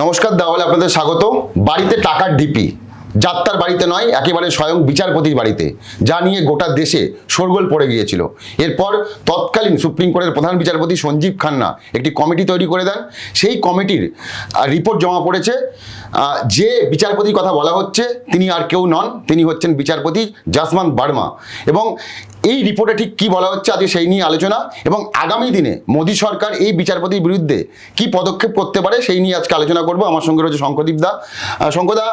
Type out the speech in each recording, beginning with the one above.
নমস্কার দাওয়ালে আপনাদের স্বাগত। বাড়িতে টাকার ডিপি। যাত্রার বাড়িতে নয়, একেবারে স্বয়ং বিচারপতির বাড়িতে, যা নিয়ে গোটা দেশে শোরগোল পড়ে গিয়েছিল। এরপর তৎকালীন সুপ্রিম কোর্টের প্রধান বিচারপতি সঞ্জীব খান্না একটি কমিটি তৈরি করে দেন। সেই কমিটির রিপোর্ট জমা পড়েছে। যে বিচারপতির কথা বলা হচ্ছে, তিনি আর কেউ নন, তিনি হচ্ছেন বিচারপতি জাসমান বার্মা। এবং এই রিপোর্টে ঠিক কি বলা হচ্ছে, আজকে সেই নিয়ে আলোচনা। এবং আগামী দিনে মোদী সরকার এই বিচারপতির বিরুদ্ধে কি পদক্ষেপ করতে পারে, সেই নিয়ে আজকে আলোচনা করব। আমার সঙ্গে রয়েছে শঙ্করদীপ দা। শঙ্করদা,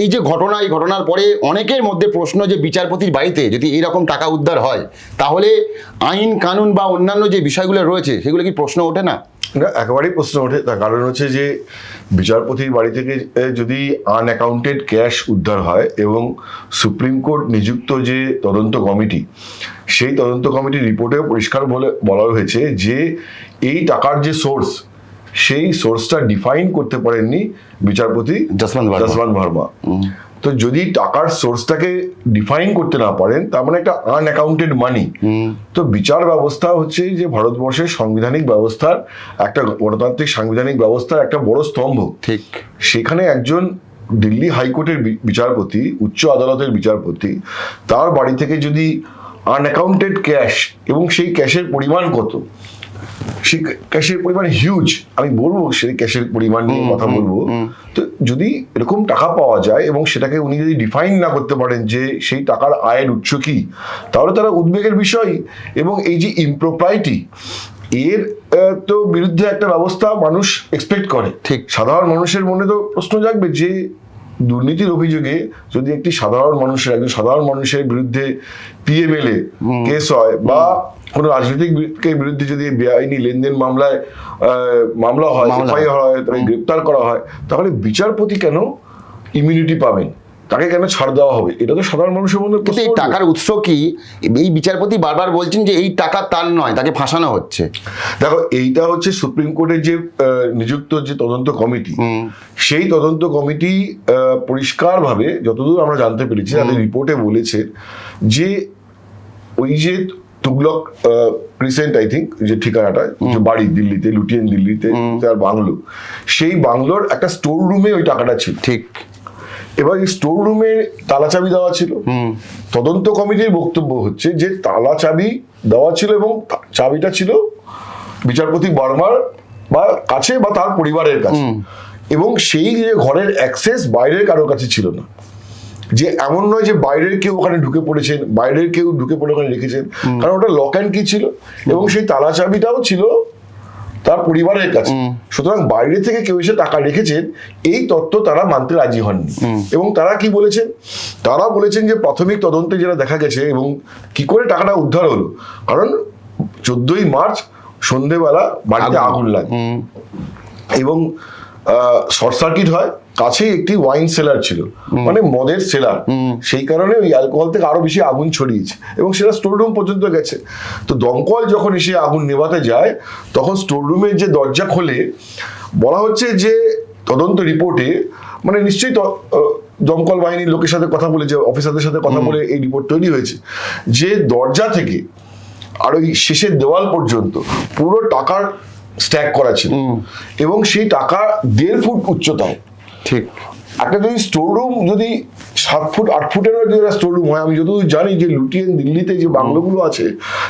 এই যে ঘটনা, এই ঘটনার পরে অনেকের মধ্যে প্রশ্ন যে বিচারপতির বাড়িতে যদি এইরকম টাকা উদ্ধার হয়, তাহলে আইন, কানুন বা অন্যান্য যে বিষয়গুলো রয়েছে, সেগুলো কি প্রশ্ন ওঠে না? না, একেবারেই প্রশ্ন ওঠে। তার কারণ হচ্ছে যে বিচারপতির বাড়ি থেকে এ, যদি আনঅ্যাকাউন্টেড ক্যাশ উদ্ধার হয় এবং সুপ্রিম কোর্ট নিযুক্ত যে তদন্ত কমিটি সেই তদন্ত কমিটির রিপোর্টে পরিষ্কার বলে বলা হয়েছে যে এই টাকার যে সোর্স সেই সোর্সটা ডিফাইন করতে পারেননি বিচারপতি জসমান ভার্মা। তো যদি টাকার সোর্সটাকে ডিফাইন করতে না পারেন তার মানে একটা আনঅ্যাকাউন্টেড মানি তো বিচার ব্যবস্থা হচ্ছে যে ভারতবর্ষের সাংবিধানিক ব্যবস্থার একটা গণতান্ত্রিক সাংবিধানিক ব্যবস্থার একটা বড় স্তম্ভ। ঠিক। সেখানে একজন দিল্লি হাইকোর্টের বিচারপতি উচ্চ আদালতের বিচারপতি তার বাড়ি থেকে যদি আনঅ্যাকাউন্টেড ক্যাশ এবং সেই ক্যাশের পরিমাণ কত সেই ক্যাশের পরিমাণ হিউজ আমি বলব সেই ক্যাশের পরিমাণ নিয়ে কথা বলব। তো যদি এরকম টাকা পাওয়া যায় এবং সেটাকে উনি যদি ডিফাইন না করতে পারেন যে সেই টাকার আয়ের উৎস কি তাহলে তারা উদ্বেগের বিষয়। এবং এই যে ইমপ্রোপ্রাইটি এর তো বিরুদ্ধে একটা ব্যবস্থা মানুষ এক্সপেক্ট করে। ঠিক। সাধারণ মানুষের মনে তো প্রশ্ন জাগবে যে দুর্নীতির অভিযোগে যদি একটি সাধারণ মানুষের একজন সাধারণ মানুষের বিরুদ্ধে পিএমএলএ কেস হয় বা কোনো রাজনৈতিক বিরুদ্ধে যদি বেআইনি লেনদেন মামলায় মামলা হয় এফআইআর হয়। তাকে গ্রেপ্তার করা হয় তাহলে বিচারপতি কেন ইমিউনিটি পাবেন? তাকে কেন ছাড় দেওয়া হবে? এটা তো সাধারণ মানুষের মনে কিন্তু এই টাকার উৎস কি? এই বিচারপতি বারবার বলছেন যে এই টাকা তার নয় তাকে ফাঁসানো হচ্ছে। দেখো এইটা হচ্ছে সুপ্রিম কোর্টের যে নিযুক্ত যে তদন্ত কমিটি সেই তদন্ত কমিটি পরিষ্কারভাবে যতদূর আমরা জানতে পেরেছি তাদের রিপোর্টে বলেছে যে ওই যে তুগলক ক্রিসেন্ট আই থিঙ্ক যে ঠিকানাটা যে বাড়ি দিল্লিতে লুটিয়েন দিল্লিতে তার বাংলো সেই বাংলোর একটা স্টোর রুমে ওই টাকাটা ছিল। ঠিক। এবার এই স্টোর রুমে তালা চাবি দেওয়া ছিল। তদন্ত কমিটির বক্তব্য হচ্ছে যে তালা চাবি দেওয়া ছিল এবং চাবিটা ছিল বিচারপতি বর্মার বা কাছে বা তার পরিবারের কাছে। এবং সেই যে ঘরের অ্যাক্সেস বাইরের কারোর কাছে ছিল না। যে এমন নয় যে বাইরের কেউ ওখানে ঢুকে পড়েছেন বাইরের কেউ ঢুকে পড়ে ওখানে রেখেছেন। কারণ ওটা লক অ্যান্ড কি ছিল এবং সেই তালা চাবিটাও ছিল তার পরিবারের কাছে। সুতরাং বাইরে থেকে কেউ এসে টাকা রেখেছেন এই তত্ত্ব তারা মানতে রাজি হননি। এবং তারা কি বলেছেন? তারা বলেছেন যে প্রাথমিক তদন্তে যেটা দেখা গেছে এবং কি করে টাকাটা উদ্ধার হলো কারণ চোদ্দই মার্চ সন্ধেবেলা বাড়িতে আগুন। আগুন লাগে। এবং শর্ট সার্কিট হয় কাছেই একটি ওয়াইন সেলার ছিল। মানে মদের সেলার সেই কারণে ওই অ্যালকোহল থেকে আরও বেশি আগুন ছড়িয়েছে এবং সেটা স্টোর রুম পর্যন্ত গেছে। তো দমকল যখন এসে আগুন নেভাতে যায় তখন স্টোর রুমের যে দরজা খোলে বলা হচ্ছে যে তদন্ত রিপোর্টে মানে নিশ্চয়ই দমকল বাহিনীর লোকের সাথে কথা বলে যে অফিসারদের সাথে কথা বলে এই রিপোর্ট তৈরি হয়েছে। যে দরজা থেকে আর ওই শেষের দেওয়াল পর্যন্ত পুরো টাকার স্ট্যাক করা ছিল। এবং সেই টাকা দেড় ফুট উচ্চতায় ঠিক। একটা যদি স্টোর রুম যদি সাত ফুট আট ফুটের যদি একটা স্টোর রুম হয় আমি যতদূর জানি যে লুটিয়েন দিল্লিতে যে বাংলোগুলো আছে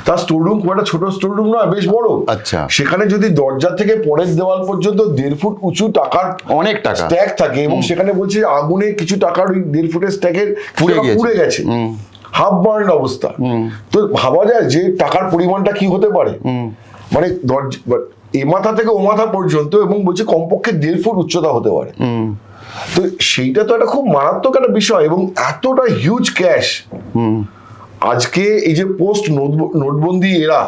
তার স্টোর রুম খুব একটা ছোট স্টোর রুম নয় বেশ বড়। আচ্ছা। সেখানে যদি দরজা থেকে পরের দেওয়াল পর্যন্ত দেড় ফুট উঁচু টাকার অনেক টাকা। স্ট্যাক থাকে এবং সেখানে বলছে আগুনে কিছু টাকার ওই দেড় ফুটের স্ট্যাকের পুড়ে গেছে। পুড়ে গেছে। হাফ বার্ন অবস্থা। তো ভাবা যায় যে টাকার পরিমাণটা কি হতে পারে। মানে দরজা এ মাথা থেকে ও মাথা পর্যন্ত এবং বলছে কমপক্ষে দেড় ফুট উচ্চতা হতে পারে। তো সেইটা তো একটা খুব মারাত্মক একটা বিষয় এবং এতটা হিউজ ক্যাশ আজকে এই যে পোস্ট নোটবন্দি এরা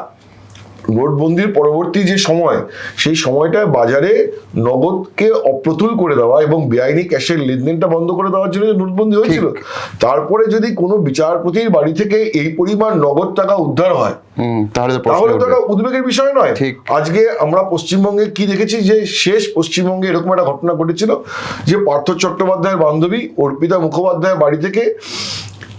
নোটবন্দির পরবর্তী যে সময় সেই সময়টায় বাজারে নগদকে অপ্রতুল করে দেওয়া এবং বেআইনি ক্যাশের লেনদেনটা বন্ধ করে দেওয়ার জন্য নোটবন্দি হয়েছিল তারপরে যদি কোনো বিচারপতির বাড়ি থেকে এই পরিমাণ নগদ টাকা উদ্ধার হয় হুম, তাহলে তাহলে উদ্বেগের বিষয় নয়। আজকে আমরা পশ্চিমবঙ্গে কি দেখেছি যে শেষ পশ্চিমবঙ্গে এরকম একটা ঘটনা ঘটেছিল যে পার্থ চট্টোপাধ্যায়ের বান্ধবী অর্পিতা মুখোপাধ্যায়ের বাড়ি থেকে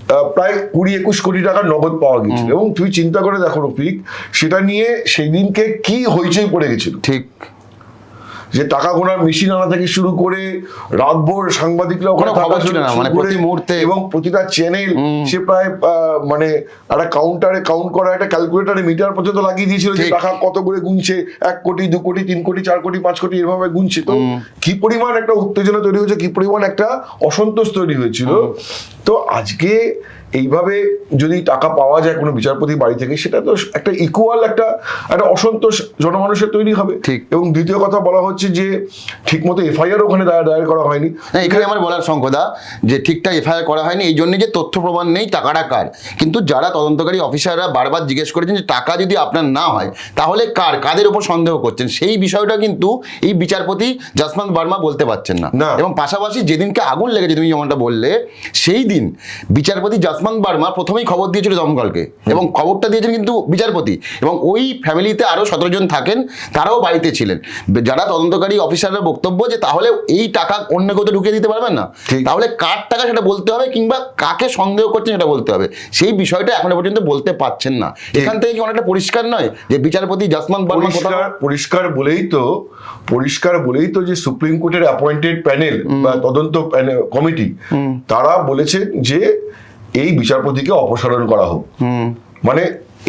প্রায় কুড়ি একুশ কোটি টাকার নগদ পাওয়া গেছিল এবং তুই চিন্তা করে দেখো রফিক সেটা নিয়ে সেই দিনকে কি হইচই পড়ে গেছিল? ঠিক। যে টাকা গোনার মেশিন আনা থেকে শুরু করে রাতভর সাংবাদিকরা ওখানে খবর ছিল না, মানে করে প্রতি মুহূর্তে। এবং প্রতিটা চ্যানেল সে প্রায় মানে একটা কাউন্টারে কাউন্ট করা একটা ক্যালকুলেটারে মিটার পর্যন্ত লাগিয়ে দিয়েছিল যে। টাকা কত করে গুনছে এক কোটি দু কোটি তিন কোটি চার কোটি পাঁচ কোটি এভাবে গুনছে তো কি পরিমাণ একটা উত্তেজনা তৈরি হয়েছে কি পরিমাণ একটা অসন্তোষ তৈরি হয়েছিল তো আজকে এইভাবে যদি টাকা পাওয়া যায় কোনো বিচারপতি বাড়ি থেকে সেটা তো একটা ইকুয়াল একটা একটা অসন্তোষ জনমানুষের তৈরি হবে। ঠিক। এবং দ্বিতীয় কথা বলা হচ্ছে যে ঠিকমতো এফআইআর ওখানে দায়ের করা হয়নি। না এখানে আমার বলার শঙ্কদা যে ঠিকঠাক এফআইআর করা হয়নি এই জন্য যে তথ্য প্রমাণ নেই টাকাটা কার? কিন্তু যারা তদন্তকারী অফিসাররা বারবার জিজ্ঞেস করেছেন যে টাকা যদি আপনার না হয় তাহলে কার? কাদের উপর সন্দেহ করছেন? সেই বিষয়টা কিন্তু এই বিচারপতি জাসমান বার্মা বলতে পারছেন না। এবং পাশাপাশি যেদিনকে আগুন লেগেছে তুমি যেমনটা বললে সেই দিন বিচারপতি জাসমান বার্মা প্রথমেই খবর দিয়েছিল দমকলকে এবং খবরটা দিয়েছেন কিন্তু বিচারপতি এবং ওই ফ্যামিলিতে আরও সতেরো জন থাকেন তারাও বাড়িতে ছিলেন। যারা তদন্তকারী অফিসাররা বক্তব্য যে তাহলে এই টাকা অন্য কোথাও ঢুকিয়ে দিতে পারবেন না। তাহলে কার টাকা সেটা বলতে হবে কিংবা কাকে সন্দেহ করছেন সেটা বলতে হবে? সেই বিষয়টা এখনও পর্যন্ত বলতে পারছেন না। এখান থেকে কি অনেকটা পরিষ্কার নয় যে বিচারপতি জাসমান বার্মা পরিষ্কার বলেই তো পরিষ্কার বলেই তো যে সুপ্রিম কোর্টের অ্যাপয়েন্টেড প্যানেল বা তদন্ত কমিটি তারা বলেছে যে এই বিচারপতিকে অপসারণ করা হোক। মানে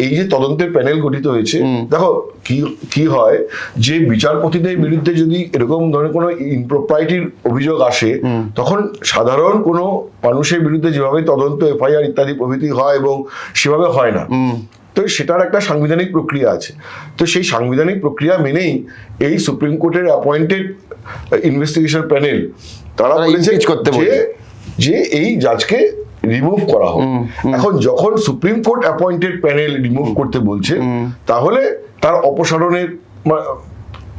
এই যে তদন্তের প্যানেল গঠিত হয়েছে দেখো কি কি হয় যে বিচারপতিদের বিরুদ্ধে যদি এরকম ধরনের কোনো ইনপ্রোপ্রাইটির অভিযোগ আসে তখন সাধারণ কোনো মানুষের বিরুদ্ধে যেভাবে তদন্ত এফআইআর ইত্যাদি প্রভৃতি হয় এবং সেভাবে হয় না। তো সেটার একটা সাংবিধানিক প্রক্রিয়া আছে। তো সেই সাংবিধানিক প্রক্রিয়া মেনেই এই সুপ্রিম কোর্টের অ্যাপয়েন্টেড ইনভেস্টিগেশন প্যানেল তারা বলেছে। যে এই জাজকে রিমুভ করা হোক। এখন যখন supreme court appointed panel remove করতে বলছে তাহলে তার অপসারণের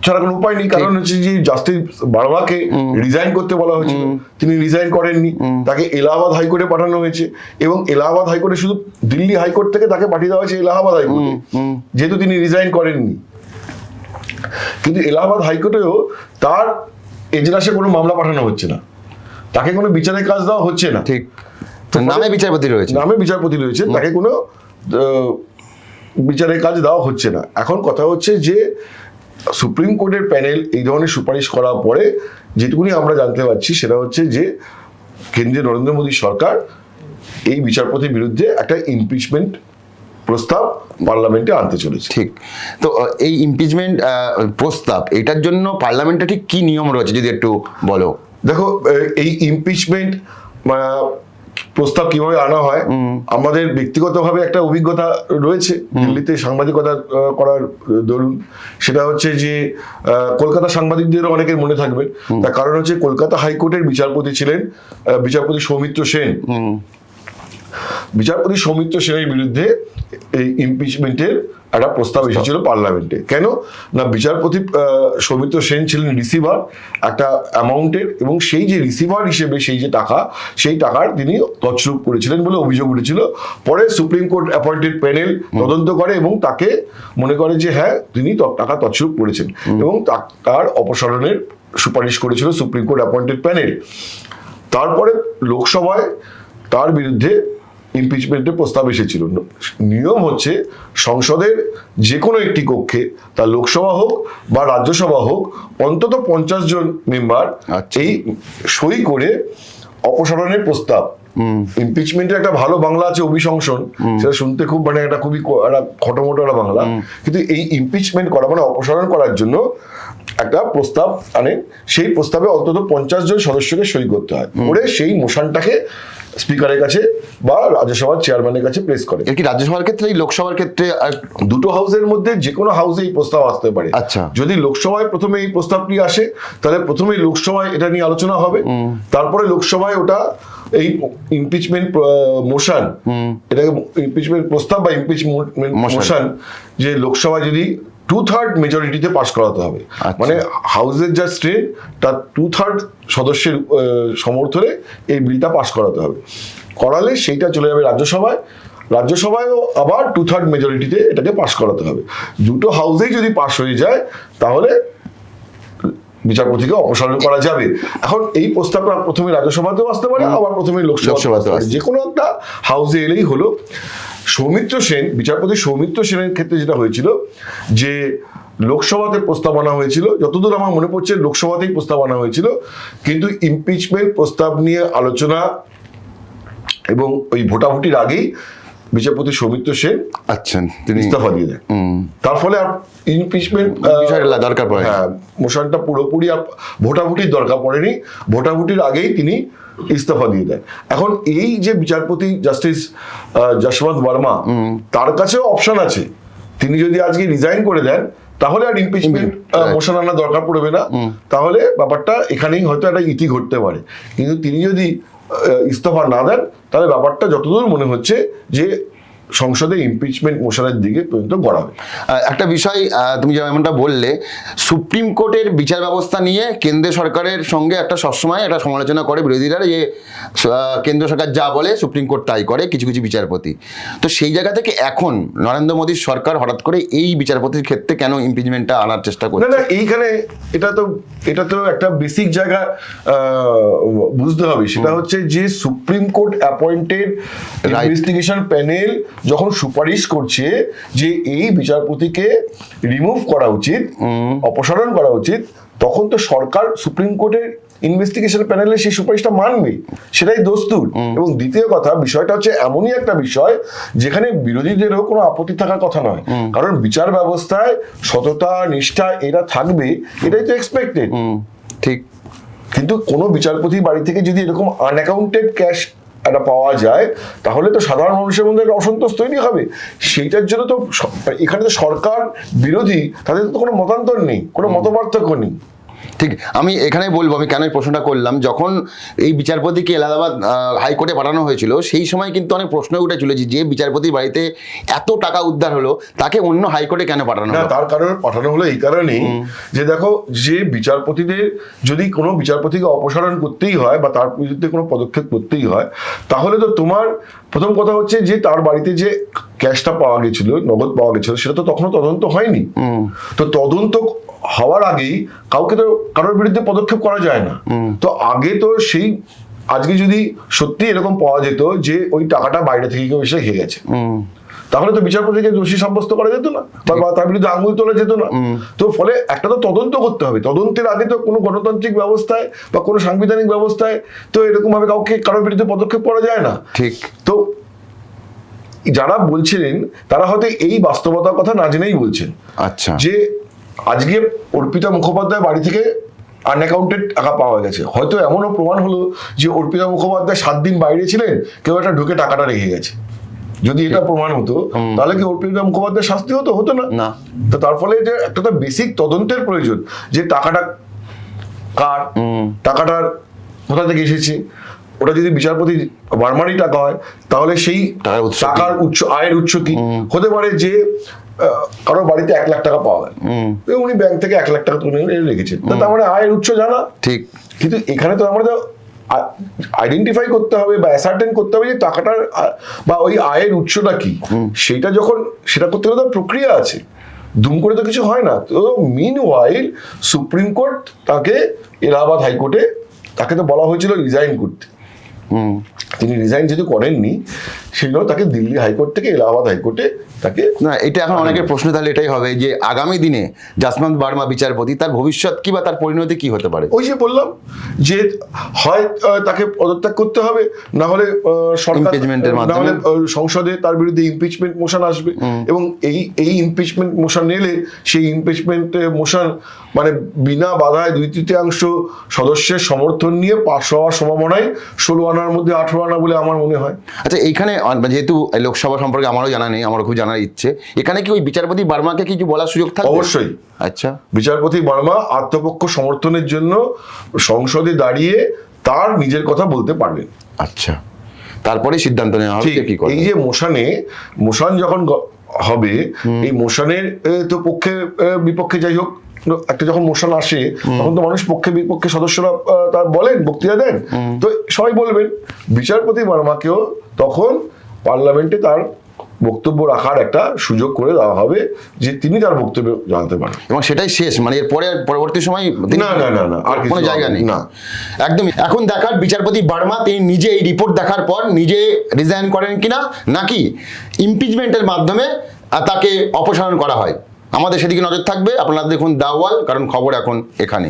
ছাড়া কোনো উপায় নেই। কারণ হচ্ছে যে জাস্টিস বার্মাকে রিজাইন করতে বলা হয়েছিল। তিনি রিজাইন করেননি। তাকে এলাহাবাদ হাইকোর্টে পাঠানো হয়েছে এবং এলাহাবাদ হাইকোর্টে শুধু দিল্লি হাইকোর্ট থেকে তাকে পাঠিয়ে দেওয়া হয়েছে এলাহাবাদ হাইকোর্টে। যেহেতু তিনি রিজাইন করেননি। কিন্তু এলাহাবাদ হাইকোর্টেও তার এজলাসে কোনো মামলা পাঠানো হচ্ছে না। তাকে কোনো বিচারের কাজ দেওয়া হচ্ছে না। ঠিক। নামে বিচারপতি রয়েছে। নামে বিচারপতি রয়েছে তাকে কোনো বিচারের কাজ দেওয়া হচ্ছে না। এখন কথা হচ্ছে যে সুপ্রিম কোর্টের প্যানেল এই ধরনের সুপারিশ করার পরে যেটুকুনি আমরা জানতে পারছি সেটা হচ্ছে যে কেন্দ্রীয় নরেন্দ্র মোদী সরকার এই বিচারপতির বিরুদ্ধে একটা ইমপিচমেন্ট প্রস্তাব পার্লামেন্টে আনতে চলেছে। ঠিক। তো এই ইমপিচমেন্ট প্রস্তাব এটার জন্য পার্লামেন্টে ঠিক কি নিয়ম রয়েছে যদি একটু বলো? দেখো এই ইমপিচমেন্ট প্রস্তাব কীভাবে আনা হয় আমাদের ব্যক্তিগতভাবে একটা অভিজ্ঞতা রয়েছে দিল্লিতে সাংবাদিকতা করার দরুন। সেটা হচ্ছে যে কলকাতা সাংবাদিকদের অনেকের মনে থাকবে। তার কারণ হচ্ছে কলকাতা হাইকোর্টের বিচারপতি ছিলেন বিচারপতি সৌমিত্র সেন। বিচারপতি সৌমিত্র সেনের বিরুদ্ধে এই ইমপিচমেন্টের একটা প্রস্তাব এসেছিল পার্লামেন্টে। কেন? না বিচারপতি সৌমিত্র সেন ছিলেন রিসিভার একটা অ্যামাউন্টের এবং সেই যে রিসিভার হিসেবে সেই যে টাকা সেই টাকার তিনি তছরূপ করেছিলেন বলে অভিযোগ উঠেছিল। পরে সুপ্রিম কোর্ট অ্যাপয়েন্টেড প্যানেল তদন্ত করে এবং তাকে মনে করে যে হ্যাঁ তিনি টাকা তছরূপ করেছেন এবং তার অপসারণের সুপারিশ করেছিল সুপ্রিম কোর্ট অ্যাপয়েন্টেড প্যানেল তারপরে লোকসভায় তার বিরুদ্ধে ইমপিচমেন্টের প্রস্তাব এসেছিল। নিয়ম হচ্ছে সংসদের যে কোনো একটি কক্ষে তা লোকসভা হোক বা রাজ্যসভা হোক অন্তত পঞ্চাশ জন মেম্বার আচ্ছা। এই সই করে অপসারণের প্রস্তাব। ইমপিচমেন্টের একটা ভালো বাংলা আছে অভিশংসন। সেটা শুনতে খুব মানে একটা খুবই একটা খটোমটো একটা বাংলা। কিন্তু এই ইমপিচমেন্ট করা মানে অপসারণ করার জন্য একটা প্রস্তাব আনে। সেই প্রস্তাবে অন্তত পঞ্চাশ জন সদস্যকে সই করতে হয়। করে সেই মোশনটাকে স্পিকারের কাছে বা রাজ্যসভার চেয়ারম্যানের কাছে প্লেস করে। এর কি রাজ্যসভার ক্ষেত্রে এই লোকসভার ক্ষেত্রে দুটো হাউসের মধ্যে যে কোনো হাউসে এই প্রস্তাব আসতে পারে। আচ্ছা। যদি লোকসভায় প্রথমে এই প্রস্তাবটি আসে তাহলে প্রথমে লোকসভায় এটা নিয়ে আলোচনা হবে। তারপরে লোকসভায় ওটা এই ইমপিচমেন্ট মোশন এটাকে ইমপিচমেন্ট প্রস্তাব বা ইমপিচমেন্ট। মোশন যে লোকসভায় যদি টু থার্ড মেজরিটিতে পাশ করাতে হবে। আচ্ছা। মানে হাউসের যা স্ট্রেন তার টু থার্ড সদস্যের সমর্থনে এই বিলটা পাশ করাতে হবে। করালে সেইটা চলে যাবে রাজ্যসভায়। রাজ্যসভায়ও আবার টু থার্ড মেজরিটিতে এটাকে পাশ করাতে হবে। দুটো হাউসেই যদি পাশ হয়ে যায় তাহলে বিচারপতিকে অপসারণ করা যাবে। এখন এই প্রস্তাবটা প্রথমে রাজ্যসভাতেও আসতে পারে আবার প্রথমে লোকসভাতেও আসতে যে কোনো একটা হাউসে এলেই হলো। সৌমিত্র সেন বিচারপতি সৌমিত্র সেনের ক্ষেত্রে যেটা হয়েছিল যে লোকসভাতে প্রস্তাব আনা হয়েছিল যতদূর আমার মনে পড়ছে লোকসভাতেই প্রস্তাব আনা হয়েছিল। কিন্তু ইমপিচমেন্ট প্রস্তাব নিয়ে আলোচনা এবং ওই ভোটাভুটির আগেই বিচারপতি সৌমিত্র সেন আচ্ছা তিনি ইস্তফা দিয়ে দেন। তার ফলে আর ইমপিচমেন্ট দরকার পড়ে হ্যাঁ মোশনটা পুরোপুরি আর ভোটাভুটির দরকার পড়েনি। ভোটাভুটির আগেই তিনি ইস্তফা দিয়ে দেন। এখন এই যে বিচারপতি জাস্টিস যশবন্ত বর্মা তার কাছেও অপশন আছে। তিনি যদি আজকে রিজাইন করে দেন তাহলে আর ইমপিচমেন্ট মোশন আনার দরকার পড়বে না। তাহলে ব্যাপারটা এখানেই হয়তো একটা ইতি ঘটতে পারে। কিন্তু তিনি যদি ইস্তফা না দেন তাহলে ব্যাপারটা যতদূর মনে হচ্ছে যে সংসদে ইমপিচমেন্ট মোশনের দিকে পর্যন্ত গড়াবে একটা বিষয় তুমি যেমনটা বললে সুপ্রিম কোর্টের বিচার ব্যবস্থা নিয়ে কেন্দ্র সরকারের সঙ্গে একটা সবসময় একটা সমালোচনা করে বিরোধীরা যে কেন্দ্র সরকার যা বলে সুপ্রিম কোর্ট তাই করে কিছু কিছু বিচারপতি। তো সেই জায়গা থেকে এখন নরেন্দ্র মোদীর সরকার হঠাৎ করে এই বিচারপতির ক্ষেত্রে কেন ইমপিচমেন্টটা আনার চেষ্টা না করছে? না এইখানে এটা তো এটা তো একটা বেসিক জায়গা বুঝতে হবে। সেটা হচ্ছে যে supreme court appointed investigation panel যখন সুপারিশ করছে যে এই বিচারপতিকে রিমুভ করা উচিত অপসারণ করা উচিত তখন তো সরকার সুপ্রিম কোর্টের ইনভেস্টিগেশন প্যানেলে সেই সুপারিশটা মানবে। সেটাই দস্তুর। এবং দ্বিতীয় কথা বিষয়টা হচ্ছে এমনই একটা বিষয় যেখানে বিরোধীদেরও কোনো আপত্তি থাকার কথা নয়। কারণ বিচার ব্যবস্থায় সততা নিষ্ঠা এরা থাকবে এটাই তো এক্সপেক্টেড ঠিক। কিন্তু কোনো বিচারপতি বাড়ি থেকে যদি এরকম আনঅ্যাকাউন্টেড ক্যাশ একটা পাওয়া যায় তাহলে তো সাধারণ মানুষের মধ্যে একটা অসন্তোষ তৈরি হবে। সেইটার জন্য তো এখানে তো সরকার বিরোধী তাদের তো কোনো মতান্তর নেই কোনো মতপার্থক্য নেই। ঠিক আমি এখানে বলব আমি কেন এই প্রশ্নটা করলাম যখন এই বিচারপতিকে এলাহাবাদ হাইকোর্টে পাঠানো হয়েছিল সেই সময় কিন্তু অনেক প্রশ্ন উঠেছিল যে যে বিচারপতির বাড়িতে এত টাকা উদ্ধার হলো তাকে অন্য হাইকোর্টে কেন পাঠানো হলো? তার কারণে পাঠানো হলো এই কারণেই যে দেখো যে বিচারপতিদের যদি কোনো বিচারপতিকে অপসারণ করতেই হয় বা তার বিরুদ্ধে কোনো পদক্ষেপ করতেই হয় তাহলে তো তোমার প্রথম কথা হচ্ছে যে তার বাড়িতে যে ক্যাশটা পাওয়া গেছিল নগদ পাওয়া গেছিল সেটা তো তখনও তদন্ত হয়নি। তো তদন্ত হওয়ার আগেই কাউকে তো কারোর বিরুদ্ধে পদক্ষেপ করা যায় না। তো আগে তো সেই আজকে যদি সত্যি এরকম পাওয়া যেত যে ওই টাকাটা বাইরে থেকে কেউ এসে খেয়ে গেছে। তাহলে তো বিচারপতিকে দোষী সাব্যস্ত করা যেত না বা তার বিরুদ্ধে আঙুল তোলা যেত না। তো ফলে একটা তো তদন্ত করতে হবে। তদন্তের আগে তো কোনো গণতান্ত্রিক ব্যবস্থায় বা কোনো সাংবিধানিক ব্যবস্থায় তো এরকম ভাবে কাউকে কারোর বিরুদ্ধে পদক্ষেপ করা যায় না। ঠিক। তো যারা বলছিলেন তারা হয়তো এই বাস্তবতার কথা না জেনেই বলছেন। আচ্ছা। যে আজকে অর্পিতা মুখোপাধ্যায় বাড়ি থেকে আনঅ্যাকাউন্টেড টাকা পাওয়া গেছে। হয়তো এমনও প্রমাণ হলো যে অর্পিতা মুখোপাধ্যায় সাত দিন বাইরে ছিলেন কেউ একটা ঢুকে টাকাটা রেখে গেছে। যদি এটা প্রমাণ হতো তাহলে কি অর্পিতা মুখোপাধ্যায় শাস্তি হতো? হতো না। না। তো তার ফলে যে একটা তো বেসিক তদন্তের প্রয়োজন যে টাকাটা কার টাকাটার কোথা থেকে এসেছে। ওটা যদি বিচারপতি বারমারই টাকা হয় তাহলে সেই টাকার উৎস উৎস আয়ের উৎস কি? হতে পারে যে কারও বাড়িতে এক লাখ টাকা পাওয়া তো উনি ব্যাংক থেকে এক লাখ টাকা তুলে রেখেছেন। তো তার মানে আয়ের উৎস জানা। ঠিক। কিন্তু এখানে তো আমরা আইডেন্টিফাই করতে হবে বা অ্যাসার্টেন করতে হবে যে টাকাটার বা ওই আয়ের উৎসটা কি। সেটা যখন সেটা করতে গেলে তো প্রক্রিয়া আছে। দুম করে তো কিছু হয় না। তো মিন ওয়াইল সুপ্রিম কোর্ট তাকে এলাহাবাদ হাইকোর্টে তাকে তো বলা হয়েছিল রিজাইন করতে। হুম। তিনি রিজাইন যেহেতু করেননি সেই জন্য তাকে দিল্লি হাইকোর্ট থেকে এলাহাবাদ হাইকোর্টে তাকে না এটা এখন অনেকের প্রশ্ন তাহলে এটাই হবে যে আগামী দিনে জাসমান্ত বার্মা বিচারপতি তার ভবিষ্যৎ কি বা তার পরিণতি কি হতে পারে? ওই যে বললাম যে হয় তাকে পদত্যাগ করতে হবে না হলে না মাধ্যমে। সংসদে তার বিরুদ্ধে ইমপিচমেন্ট মোশন আসবে। এবং এই এই ইমপিচমেন্ট মোশন এলে সেই ইমপিচমেন্ট মোশন মানে বিনা বাধায় দুই তৃতীয়াংশ সদস্যের সমর্থন নিয়ে পাশ হওয়ার সম্ভাবনায় ষোলো আনার মধ্যে আঠারো আনা বলে আমার মনে হয়। আচ্ছা এইখানে যেহেতু লোকসভা সম্পর্কে আমারও জানা নেই আমারও খুব জানার ইচ্ছে। এখানে কি ওই বিচারপতি বার্মাকে কিছু বলার সুযোগ থাকবে? অবশ্যই। আচ্ছা। বিচারপতি বর্মা আত্মপক্ষ সমর্থনের জন্য সংসদে দাঁড়িয়ে তার নিজের কথা বলতে পারবেন। আচ্ছা। তারপরে সিদ্ধান্ত নেওয়া হবে কি করে এই যে মোশানে মোশান যখন হবে এই মোশানের তো পক্ষে বিপক্ষে যাই হোক একটা যখন মোশন আসে তখন তো মানুষ পক্ষে বিপক্ষে সদস্যরা তার বলেন বক্তৃতা দেন। তো সবাই বলবেন বিচারপতি বর্মাকেও তখন পার্লামেন্টে তার বক্তব্য রাখার একটা সুযোগ করে দেওয়া হবে যে তিনি তার বক্তব্য জানাতে পারেন। এবং সেটাই শেষ মানে এরপরে পরবর্তী সময় না, না, না, না, আর কোনো জায়গা নেই। না। একদমই। এখন দেখার বিচারপতি বার্মা তিনি নিজে এই রিপোর্ট দেখার পর নিজে রিজাইন করেন কিনা নাকি ইমপিচমেন্টের মাধ্যমে তাকে অপসারণ করা হয়? আমাদের সেদিকে নজর থাকবে। আপনারা দেখুন দাওয়াল কারণ খবর এখন এখানে